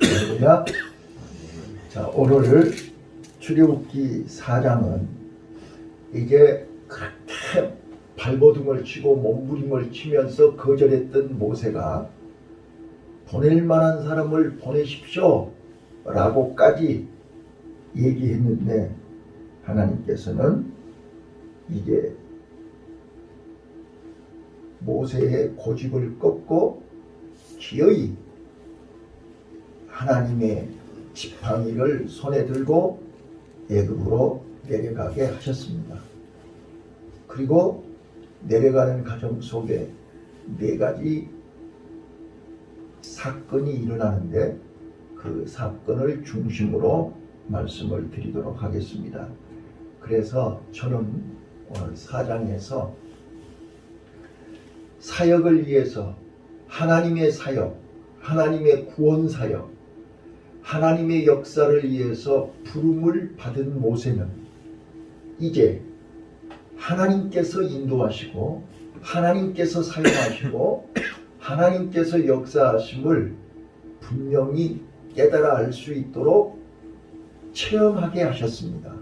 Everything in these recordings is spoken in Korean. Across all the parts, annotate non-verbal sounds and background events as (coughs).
할렐루야. 자, 오늘 출애굽기 4장은 이제 그렇게 발버둥을 치고 몸부림을 치면서 거절했던 모세가 보낼 만한 사람을 보내십시오 라고까지 얘기했는데 하나님께서는 이게 모세의 고집을 꺾고 기어이 하나님의 지팡이를 손에 들고 애굽으로 내려가게 하셨습니다. 그리고 내려가는 과정 속에 네 가지 사건이 일어나는데 그 사건을 중심으로 말씀을 드리도록 하겠습니다. 그래서 저는 오늘 사장에서 사역을 위해서 하나님의 사역, 하나님의 구원 사역, 하나님의 역사를 위해서 부름을 받은 모세는 이제 하나님께서 인도하시고 하나님께서 사용하시고 (coughs) 하나님께서 역사하심을 분명히 깨달아 알 수 있도록 체험하게 하셨습니다.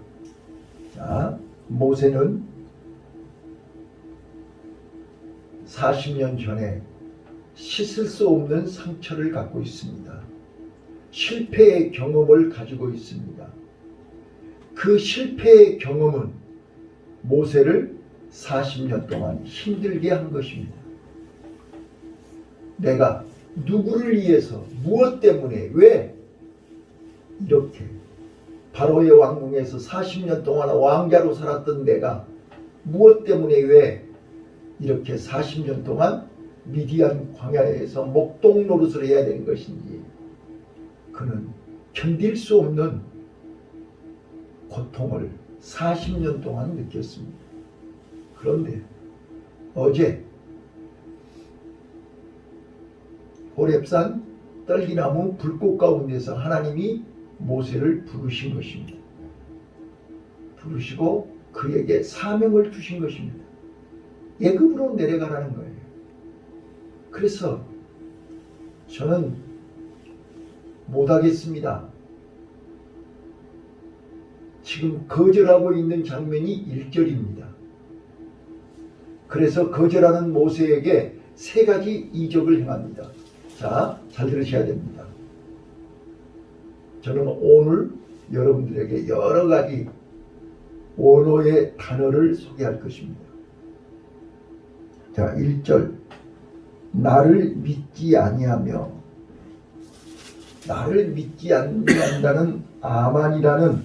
자, 모세는 40년 전에 씻을 수 없는 상처를 갖고 있습니다. 실패의 경험을 가지고 있습니다. 그 실패의 경험은 모세를 40년 동안 힘들게 한 것입니다. 내가 누구를 위해서, 무엇 때문에, 왜 이렇게 바로의 왕궁에서 40년 동안 왕자로 살았던 내가 무엇 때문에 왜 이렇게 40년 동안 미디안 광야에서 목동 노릇을 해야 되는 것인지 그는 견딜 수 없는 고통을 40년 동안 느꼈습니다. 그런데 어제 호랩산 떨기나무 불꽃 가운데서 하나님이 모세를 부르신 것입니다. 부르시고 그에게 사명을 주신 것입니다. 예급으로 내려가라는 거예요. 그래서 저는 못하겠습니다. 지금 거절하고 있는 장면이 1절입니다. 그래서 거절하는 모세에게 세 가지 이적을 행합니다. 자, 잘 들으셔야 됩니다. 저는 오늘 여러분들에게 여러 가지 원어의 단어를 소개할 것입니다. 자, 1절. 나를 믿지 아니하며 나를 믿지 아니한다는 아만이라는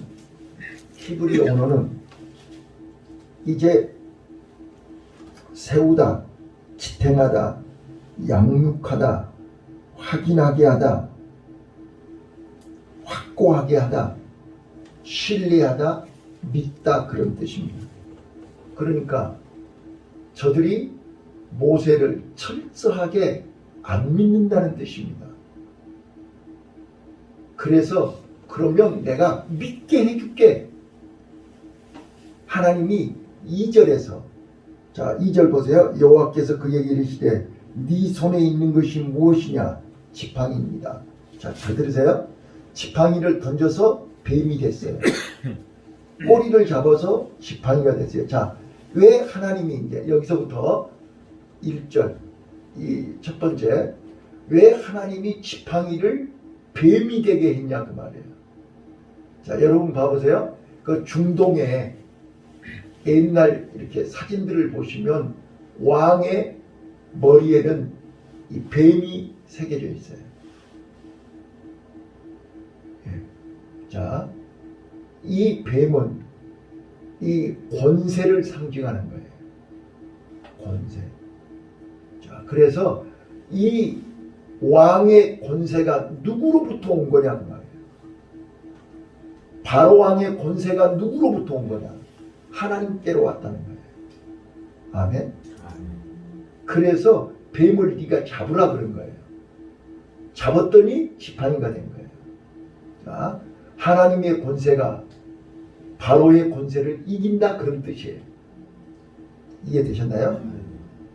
히브리 언어는 이제 세우다, 지탱하다, 양육하다, 확인하게 하다, 확고하게 하다, 신뢰하다, 믿다 그런 뜻입니다. 그러니까 저들이 모세를 철저하게 안 믿는다는 뜻입니다. 그래서 그러면 내가 믿게 해줄게. 하나님이 2절에서 자 2절 보세요. 여호와께서 그에게 이르시되 네 손에 있는 것이 무엇이냐? 지팡이입니다. 자, 잘 들으세요. 지팡이를 던져서 뱀이 됐어요. 꼬리를 잡아서 지팡이가 됐어요. 자, 왜 하나님이 이제 여기서부터 1절 이 첫 번째 왜 하나님이 지팡이를 뱀이 되게 했냐 그 말이에요. 자, 여러분 봐보세요. 그 중동에 옛날 이렇게 사진들을 보시면 왕의 머리에는 이 뱀이 새겨져 있어요. 예. 자, 이 뱀은 이 권세를 상징하는 거예요. 권세. 자, 그래서 이 왕의 권세가 누구로부터 온 거냐 그 말이에요. 바로 왕의 권세가 누구로부터 온 거냐? 하나님께로 왔다는 거예요. 아멘. 그래서 뱀을 네가 잡으라 그런 거예요. 잡았더니 지팡이가 된 거예요. 자, 하나님의 권세가 바로의 권세를 이긴다 그런 뜻이에요. 이해되셨나요?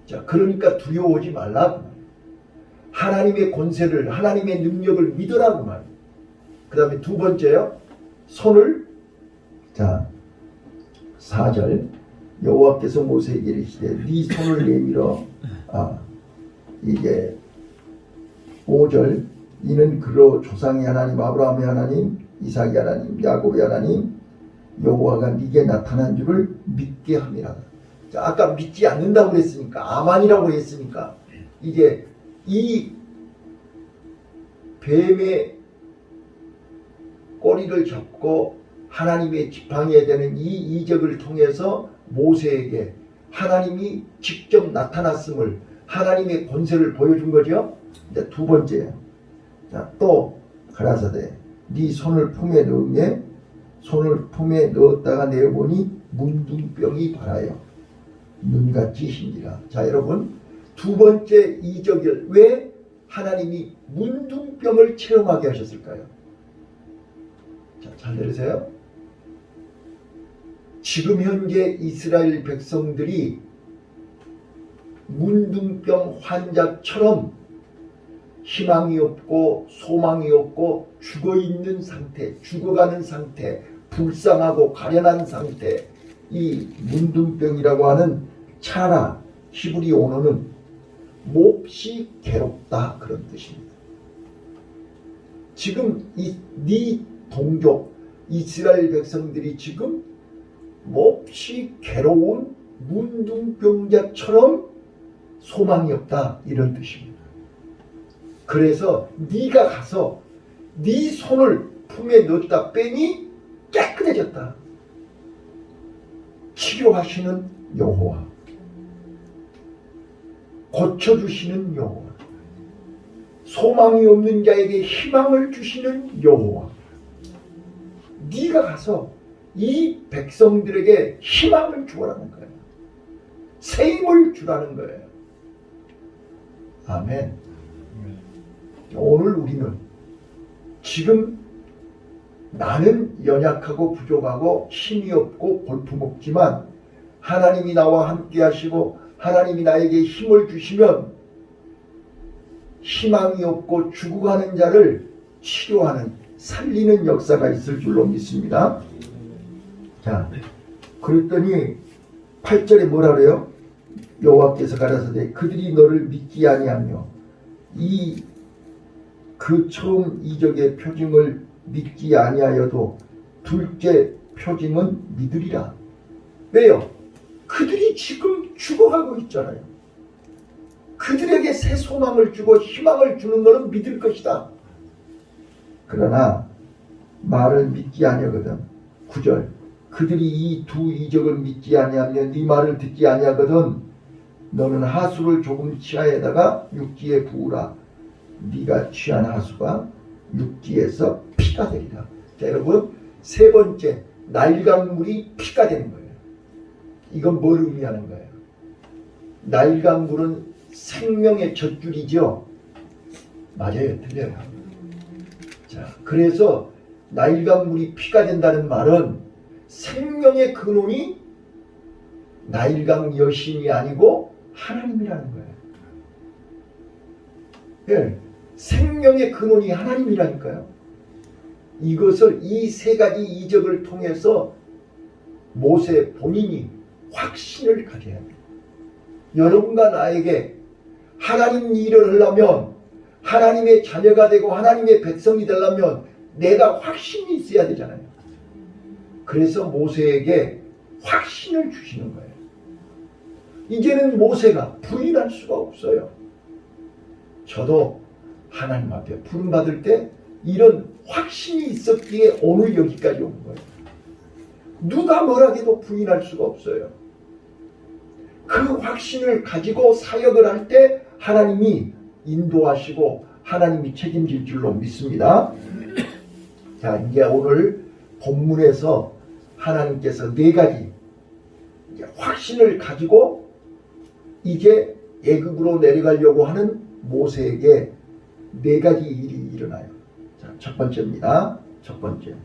자, 그러니까 두려워하지 말라. 하나님의 권세를 하나님의 능력을 믿으라고 말. 그 다음에 두 번째요. 손을 자 4절 여호와께서 모세에게 이르시되 네 손을 내밀어 아 이게 5절 이는 그로 조상의 하나님 아브라함의 하나님 이삭의 하나님 야곱의 하나님 여호와가 네게 나타난 줄을 믿게 함이라. 자, 아까 믿지 않는다고 그랬으니까 아만이라고 했으니까 이게 이 뱀의 꼬리를 잡고 하나님의 지팡이에 되는 이 이적을 통해서 모세에게 하나님이 직접 나타났음을 하나님의 권세를 보여준 거죠. 이제 두 번째, 자 또 가라사대. 네 손을 품에 넣으며 손을 품에 넣었다가 내보니 문둥병이 발하여 눈같이 힘이라. 자 여러분 두 번째 이적을 왜 하나님이 문둥병을 체험하게 하셨을까요? 자, 잘 들으세요. 지금 현재 이스라엘 백성들이 문둥병 환자처럼 희망이 없고 소망이 없고 죽어 있는 상태, 죽어가는 상태, 불쌍하고 가련한 상태, 이 문둥병이라고 하는 차라 히브리 언어는 몹시 괴롭다 그런 뜻입니다. 지금 이네 동족 이스라엘 백성들이 지금 몹시 괴로운 문둥병자처럼 소망이 없다 이런 뜻입니다. 그래서 네가 가서 네 손을 품에 넣었다 빼니 깨끗해졌다. 치료하시는 여호와, 고쳐주시는 여호와, 소망이 없는 자에게 희망을 주시는 여호와. 네가 가서 이 백성들에게 희망을 주라는 거예요. 새 힘을 주라는 거예요. 아멘. 오늘 우리는 지금 나는 연약하고 부족하고 힘이 없고 볼품없지만 하나님이 나와 함께 하시고 하나님이 나에게 힘을 주시면 희망이 없고 죽어가는 자를 치료하는 살리는 역사가 있을 줄로 믿습니다. 자, 그랬더니 8절에 뭐라 그래요? 여호와께서 가라사대 그들이 너를 믿지 아니하며 이 그 처음 이적의 표징을 믿지 아니하여도 둘째 표징은 믿으리라. 왜요? 그들이 지금 죽어가고 있잖아요. 그들에게 새 소망을 주고 희망을 주는 것은 믿을 것이다. 그러나 말을 믿지 아니하거든. 9절 그들이 이 두 이적을 믿지 아니하며 네 말을 듣지 아니하거든 너는 하수를 조금 치하에다가 육지에 부으라 네가 취한 하수가 육지에서 피가 되리라 자 여러분 세 번째 날강물이 피가 되는 거예요 이건 뭘 의미하는 거예요 날강물은 생명의 젖줄이죠 맞아요 틀려요 자 그래서 나일강물이 피가 된다는 말은 생명의 근원이 나일강 여신이 아니고 하나님이라는 거예요. 예, 생명의 근원이 하나님이라니까요. 이것을 이 세 가지 이적을 통해서 모세 본인이 확신을 가져야 합니다. 여러분과 나에게 하나님 일을 하려면 하나님의 자녀가 되고 하나님의 백성이 되려면 내가 확신이 있어야 되잖아요. 그래서 모세에게 확신을 주시는 거예요. 이제는 모세가 부인할 수가 없어요. 저도 하나님 앞에 부름받을 때 이런 확신이 있었기에 오늘 여기까지 온 거예요. 누가 뭐라 해도 부인할 수가 없어요. 그 확신을 가지고 사역을 할 때 하나님이 인도하시고 하나님이 책임질 줄로 믿습니다. (clears throat) 자, 이제 오늘 본문에서 하나님께서 네 가지 확신을 가지고 이제 애굽으로 내려가려고 하는 모세에게 네 가지 일이 일어나요. 자, 첫 번째입니다. 첫 번째.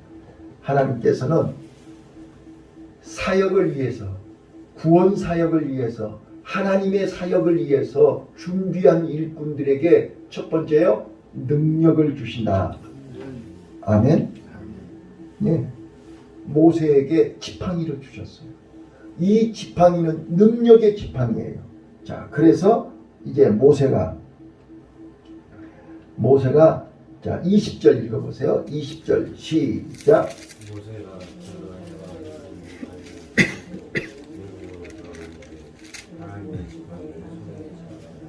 하나님께서는 사역을 위해서 구원 사역을 위해서 하나님의 사역을 위해서 준비한 일꾼들에게 첫 번째요 능력을 주신다. 아멘. 예. 모세에게 지팡이를 주셨어요. 이 지팡이는 능력의 지팡이에요. 자, 그래서 이제 모세가 모세가 자 20절 읽어보세요. 20절 시작. 모세가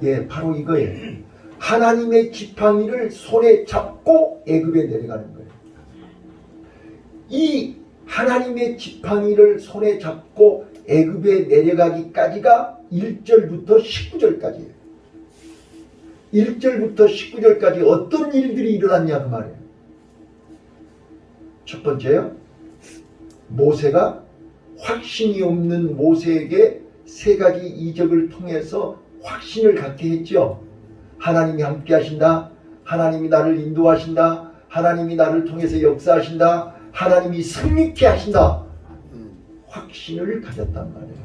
예, 바로 이거예요. 하나님의 지팡이를 손에 잡고 애굽에 내려가는 거예요. 이 하나님의 지팡이를 손에 잡고 애굽에 내려가기까지가 1절부터 19절까지예요. 1절부터 19절까지 어떤 일들이 일어났냐 그 말이에요. 첫 번째요. 모세가 확신이 없는 모세에게 세 가지 이적을 통해서 확신을 갖게 했죠. 하나님이 함께 하신다. 하나님이 나를 인도하신다. 하나님이 나를 통해서 역사하신다. 하나님이 승리케 하신다. 확신을 가졌단 말이에요.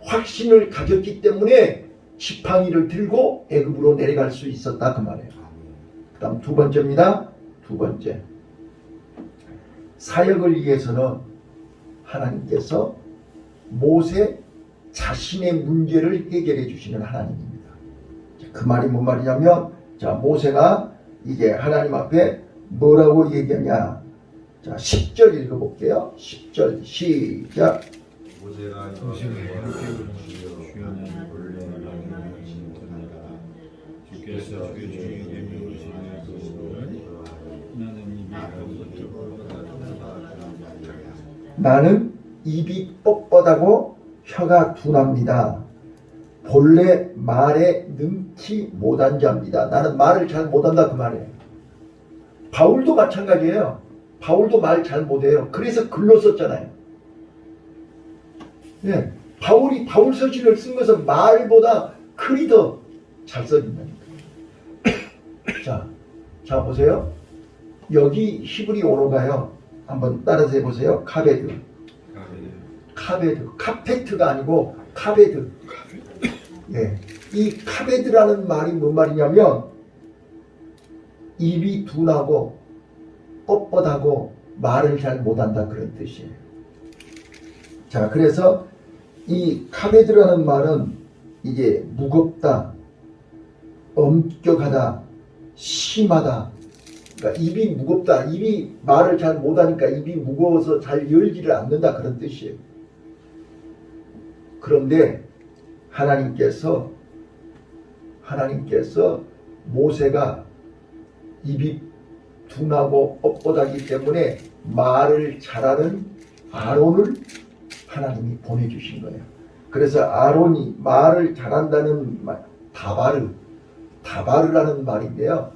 확신을 가졌기 때문에 지팡이를 들고 애굽으로 내려갈 수 있었다 그 말이에요. 그다음 두 번째입니다. 두 번째. 사역을 위해서는 하나님께서 모세 자신의 문제를 해결해 주시는 하나님입니다. 자, 그 말이 뭔 말이냐면 자 모세가 이제 하나님 앞에 뭐라고 얘기하냐 자 10절 읽어볼게요 10절 시작 모세가 나는 입이 뻣뻣하고 혀가 둔합니다. 본래 말에 능치 못한 자입니다. 나는 말을 잘 못한다 그 말이에요. 바울도 마찬가지예요. 바울도 말 잘 못해요. 그래서 글로 썼잖아요. 예, 바울이 바울 서신을 쓴 것은 말보다 글이 더 잘 써진다니까. (coughs) 자, 자 보세요. 여기 히브리 오로가요. 한번 따라서 해보세요. 카베드. 카베드. 카페트가 아니고 카베드. 예. 이 카베드라는 말이 뭔 말이냐면 입이 둔하고 뻣뻣하고 말을 잘 못한다 그런 뜻이에요. 자, 그래서 이 카베드라는 말은 이제 무겁다, 엄격하다, 심하다. 그러니까 입이 무겁다. 입이 말을 잘 못하니까 입이 무거워서 잘 열지를 않는다 그런 뜻이에요. 그런데 하나님께서 하나님께서 모세가 입이 둔하고 뻣뻣하기 때문에 말을 잘하는 아론을 하나님이 보내주신 거예요. 그래서 아론이 말을 잘한다는 말, 다바르, 다바르라는 말인데요.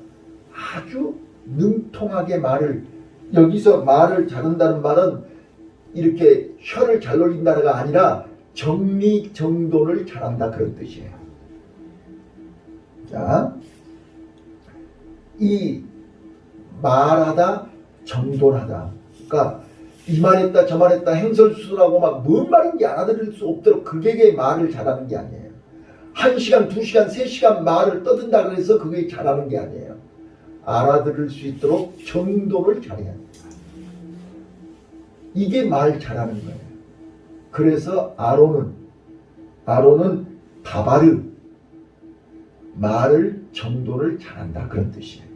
아주 능통하게 말을 여기서 말을 잘한다는 말은 이렇게 혀를 잘 놀린다가 아니라 정리정돈을 잘한다 그런 뜻이에요. 자, 이 말하다 정돈하다. 그러니까 이 말했다 저 말했다 행설수설하고 막 뭔 말인지 알아들을 수 없도록 그게 말을 잘하는 게 아니에요. 한 시간, 두 시간, 세 시간 말을 떠든다 그래서 그게 잘하는 게 아니에요. 알아들을 수 있도록 정돈을 잘해야 돼요. 이게 말 잘하는 거예요. 그래서 아론은 아론은 다바르 말을 정돈을 잘한다 그런 뜻이에요.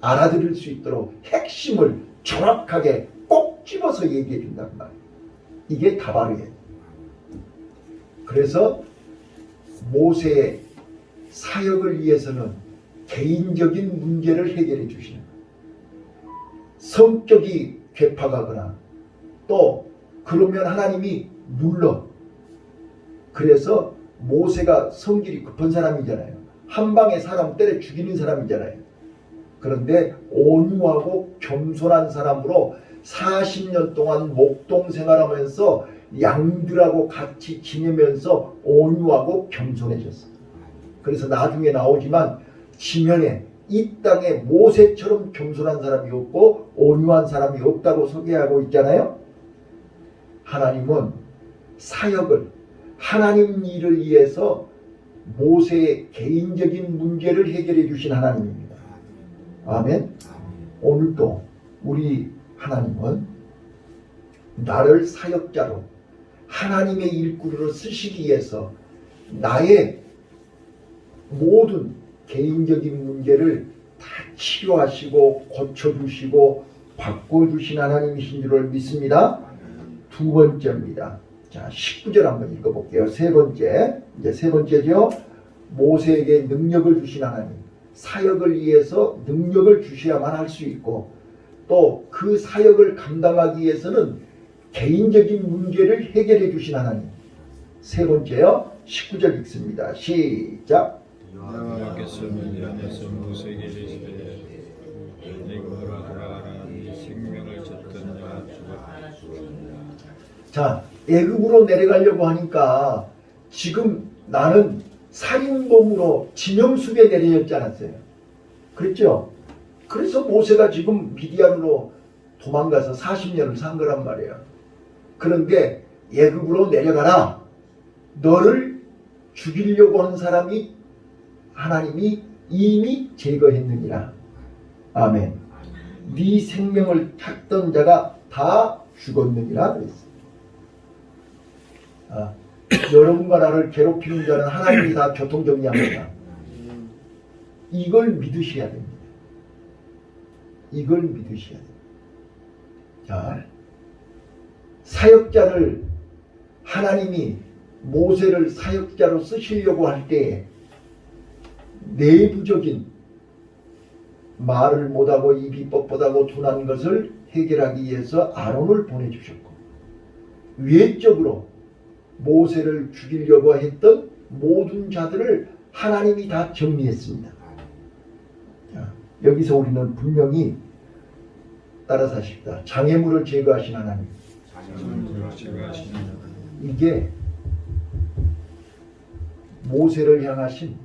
알아들을 수 있도록 핵심을 정확하게 꼭 집어서 얘기해 준단 말이에요. 이게 다바르예요. 그래서 모세의 사역을 위해서는 개인적인 문제를 해결해 주시는 거예요. 성격이 괴팍하거나 또 그러면 하나님이 눌러. 그래서 모세가 성질이 급한 사람이잖아요. 한 방에 사람 때려 죽이는 사람이잖아요. 그런데 온유하고 겸손한 사람으로 40년 동안 목동 생활하면서 양들하고 같이 지내면서 온유하고 겸손해졌어요. 그래서 나중에 나오지만 지면에 이 땅에 모세처럼 겸손한 사람이 없고 온유한 사람이 없다고 소개하고 있잖아요. 하나님은 사역을 하나님 일을 위해서 모세의 개인적인 문제를 해결해 주신 하나님입니다. 아멘. 오늘도 우리 하나님은 나를 사역자로 하나님의 일꾼으로 쓰시기 위해서 나의 모든 개인적인 문제를 다 치료하시고 고쳐주시고 바꿔주신 하나님이신 줄을 믿습니다. 두 번째입니다. 자, 19절 한번 읽어볼게요. 세 번째. 이제 세 번째죠. 모세에게 능력을 주신 하나님. 사역을 위해서 능력을 주셔야만 할 수 있고, 또 그 사역을 감당하기 위해서는 개인적인 문제를 해결해 주신 하나님. 세 번째요. 19절 읽습니다. 시작. 여호와께서 모세에게 자, 애굽으로 내려가려고 하니까 지금 나는 살인범으로 지명수에 내려졌지 않았어요. 그랬죠? 그래서 모세가 지금 미디안으로 도망가서 40년을 산 거란 말이에요. 그런데 애굽으로 내려가라. 너를 죽이려고 하는 사람이 하나님이 이미 제거했느니라. 아멘. 네 생명을 찾던 자가 다 죽었느니라 그랬어요. 아, 여러분과 나를 괴롭히는 자는 하나님이 다 교통정리합니다. 이걸 믿으셔야 됩니다. 이걸 믿으셔야 됩니다. 자, 사역자를 하나님이 모세를 사역자로 쓰시려고 할 때에 내부적인 말을 못하고 입이 뻣뻣하고 둔한 것을 해결하기 위해서 아론을 보내주셨고 외적으로 모세를 죽이려고 했던 모든 자들을 하나님이 다 정리했습니다. 자, 여기서 우리는 분명히 따라서 하십니다. 장애물을 제거하신 하나님. 이게 모세를 향하신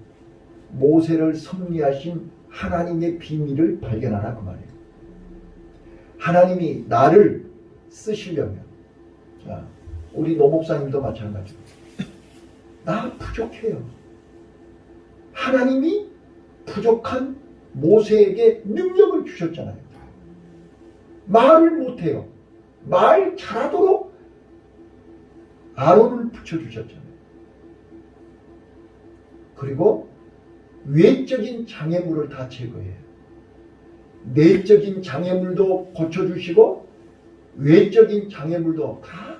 모세를 섭리하신 하나님의 비밀을 발견하라 그 말이에요. 하나님이 나를 쓰시려면 자, 우리 노목사님도 마찬가지고 나 부족해요. 하나님이 부족한 모세에게 능력을 주셨잖아요. 말을 못해요. 말 잘하도록 아론을 붙여주셨잖아요. 그리고 외적인 장애물을 다 제거해요. 내적인 장애물도 고쳐주시고 외적인 장애물도 다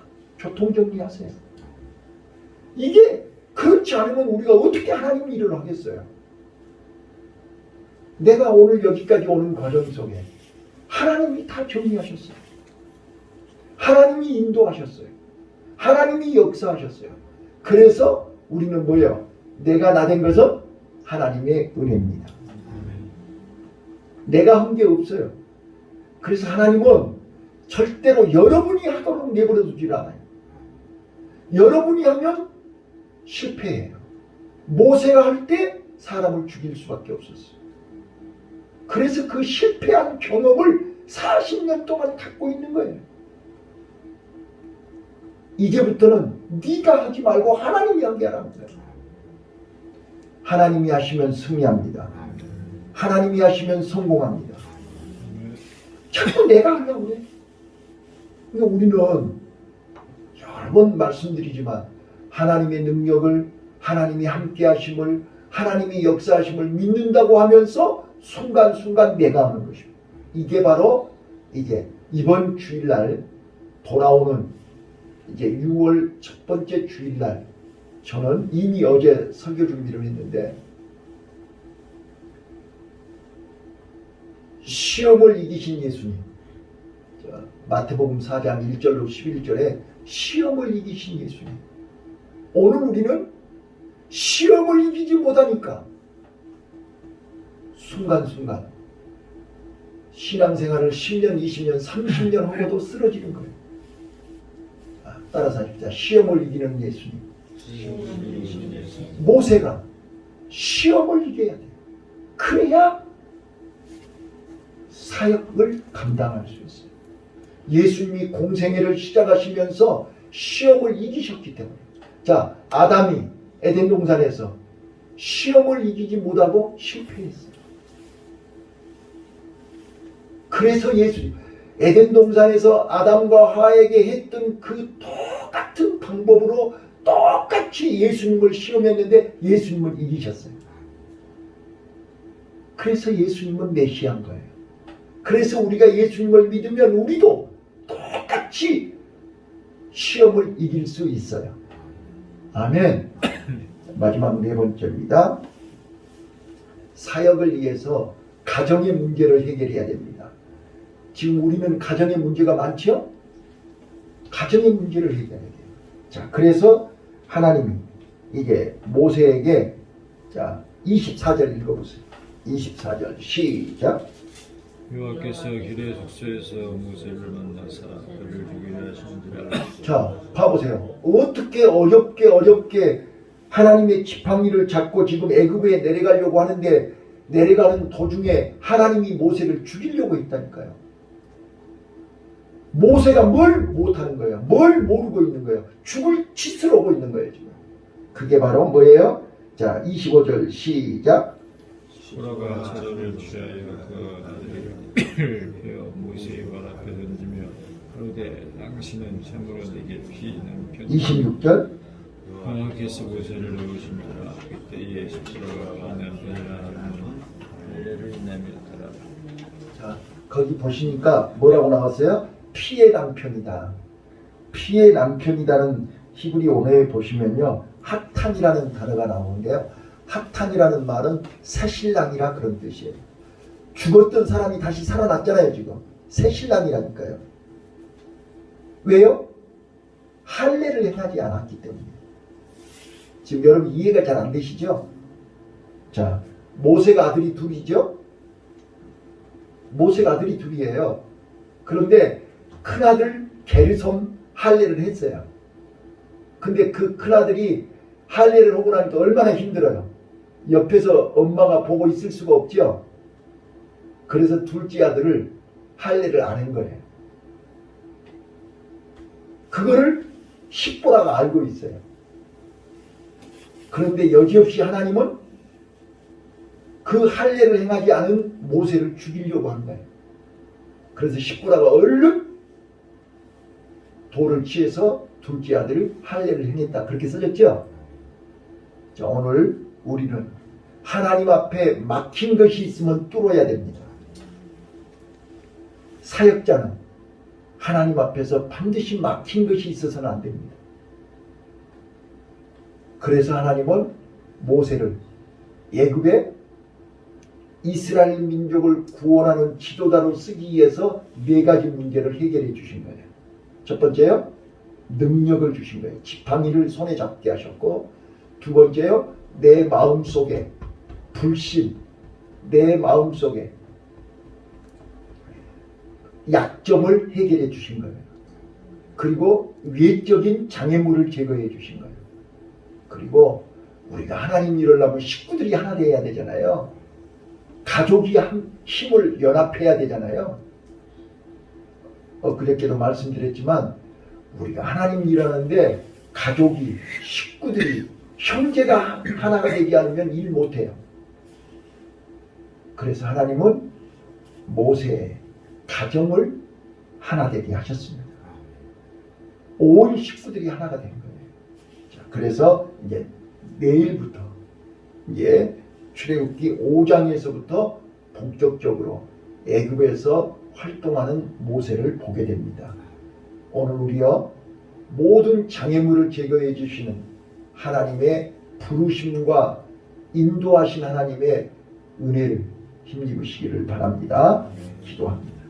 교통정리하세요. 이게 그렇지 않으면 우리가 어떻게 하나님 일을 하겠어요? 내가 오늘 여기까지 오는 과정 속에 하나님이 다 정리하셨어요. 하나님이 인도하셨어요. 하나님이 역사하셨어요. 그래서 우리는 뭐예요? 내가 나 된 것은 하나님의 은혜입니다. 내가 한 게 없어요. 그래서 하나님은 절대로 여러분이 하도록 내버려 두질 않아요. 여러분이 하면 실패해요. 모세가 할 때 사람을 죽일 수밖에 없었어요. 그래서 그 실패한 경험을 40년 동안 갖고 있는 거예요. 이제부터는 네가 하지 말고 하나님이 하게 하라는 거예요. 하나님이 하시면 승리합니다. 하나님이 하시면 성공합니다. 자꾸 내가 하려고 그래. 그러니까 우리는 여러 번 말씀드리지만 하나님의 능력을 하나님이 함께 하심을 하나님이 역사하심을 믿는다고 하면서 순간순간 내가 하는 것입니다. 이게 바로 이제 이번 주일날 돌아오는 이제 6월 첫 번째 주일날 저는 이미 어제 설교 준비를 했는데 시험을 이기신 예수님 자, 마태복음 4장 1절로 11절에 시험을 이기신 예수님 오늘 우리는 시험을 이기지 못하니까 순간순간 신앙생활을 10년, 20년, 30년 하고도 쓰러지는 거예요. 아, 따라서 하십시다. 시험을 이기는 예수님. 모세가 시험을 이겨야 돼요. 그래야 사역을 감당할 수 있어요. 예수님이 공생애를 시작하시면서 시험을 이기셨기 때문에 자, 아담이 에덴 동산에서 시험을 이기지 못하고 실패했어요. 그래서 예수님 에덴 동산에서 아담과 하와에게 했던 그 똑같은 방법으로 똑같이 예수님을 시험했는데 예수님을 이기셨어요. 그래서 예수님은 메시아인 거예요. 그래서 우리가 예수님을 믿으면 우리도 똑 같이 시험을 이길 수 있어요. 아멘. (coughs) 마지막 네 번째입니다. 사역을 위해서 가정의 문제를 해결해야 됩니다. 지금 우리는 가정의 문제가 많죠? 가정의 문제를 해결해야 돼요. 자, 그래서 하나님이 이게 모세에게 자, 24절 읽어보세요. 24절 시작. 여호와께서 길의 숙소에서 모세를 만나사 그를 죽이려 하신지라 자, 봐보세요. 어떻게 어렵게 어렵게 하나님의 지팡이를 잡고 지금 애굽에 내려가려고 하는데 내려가는 도중에 하나님이 모세를 죽이려고 했다니까요. 모세가 뭘 못하는 거예요? 뭘 모르고 있는 거예요? 죽을 짓을 하고 있는 거예요, 지금. 그게 바로 뭐예요? 자, 25절 시작. 소라가 자리를 취하여 그 아들을 베어 모세의 발 앞에 던지며 그러되 당신은 참으로 내게 피는 편 26절. 하나님께서 모세를 넣으신지라 그때에 십수라가 남편이라는 할례를 내밀었더라 자, 거기 보시니까 뭐라고 나왔어요? 피의 남편이다. 피의 남편이다는 히브리 언어에 보시면요. 하탄이라는 단어가 나오는데요. 하탄이라는 말은 새 신랑이라 그런 뜻이에요. 죽었던 사람이 다시 살아났잖아요, 지금. 새 신랑이라니까요. 왜요? 할례를 행하지 않았기 때문에. 지금 여러분 이해가 잘 안 되시죠? 자, 모세가 아들이 둘이죠? 모세가 아들이 둘이에요. 그런데 큰아들 게르솜 할례를 했어요. 근데 그 큰아들이 할례를 하고 나니까 얼마나 힘들어요. 옆에서 엄마가 보고 있을 수가 없죠. 그래서 둘째 아들을 할례를 안 한 거예요. 그거를 십보라가 알고 있어요. 그런데 여지없이 하나님은 그 할례를 행하지 않은 모세를 죽이려고 한 거예요. 그래서 십보라가 얼른 돌을 취해서 둘째 아들을 할례를 행했다. 그렇게 써졌죠? 자, 오늘 우리는 하나님 앞에 막힌 것이 있으면 뚫어야 됩니다. 사역자는 하나님 앞에서 반드시 막힌 것이 있어서는 안 됩니다. 그래서 하나님은 모세를 예굽에 이스라엘 민족을 구원하는 지도자로 쓰기 위해서 네 가지 문제를 해결해 주신 거예요. 첫 번째요, 능력을 주신 거예요. 지팡이를 손에 잡게 하셨고, 두 번째요, 내 마음 속에 불신, 내 마음 속에 약점을 해결해 주신 거예요. 그리고 외적인 장애물을 제거해 주신 거예요. 그리고 우리가 하나님 일을 하면 식구들이 하나 돼야 되잖아요. 가족이 한 힘을 연합해야 되잖아요. 어, 그저께도 말씀드렸지만 우리가 하나님 일하는데 가족이 식구들이 형제가 하나가 되지 않으면 일 못해요. 그래서 하나님은 모세의 가정을 하나 되게 하셨습니다. 온 식구들이 하나가 된 거예요. 자, 그래서 이제 내일부터 이제 출애굽기 5장에서부터 본격적으로 애굽에서 활동하는 모세를 보게 됩니다. 오늘 우리요 모든 장애물을 제거해 주시는 하나님의 부르심과 인도하신 하나님의 은혜를 힘입으시기를 바랍니다. 기도합니다.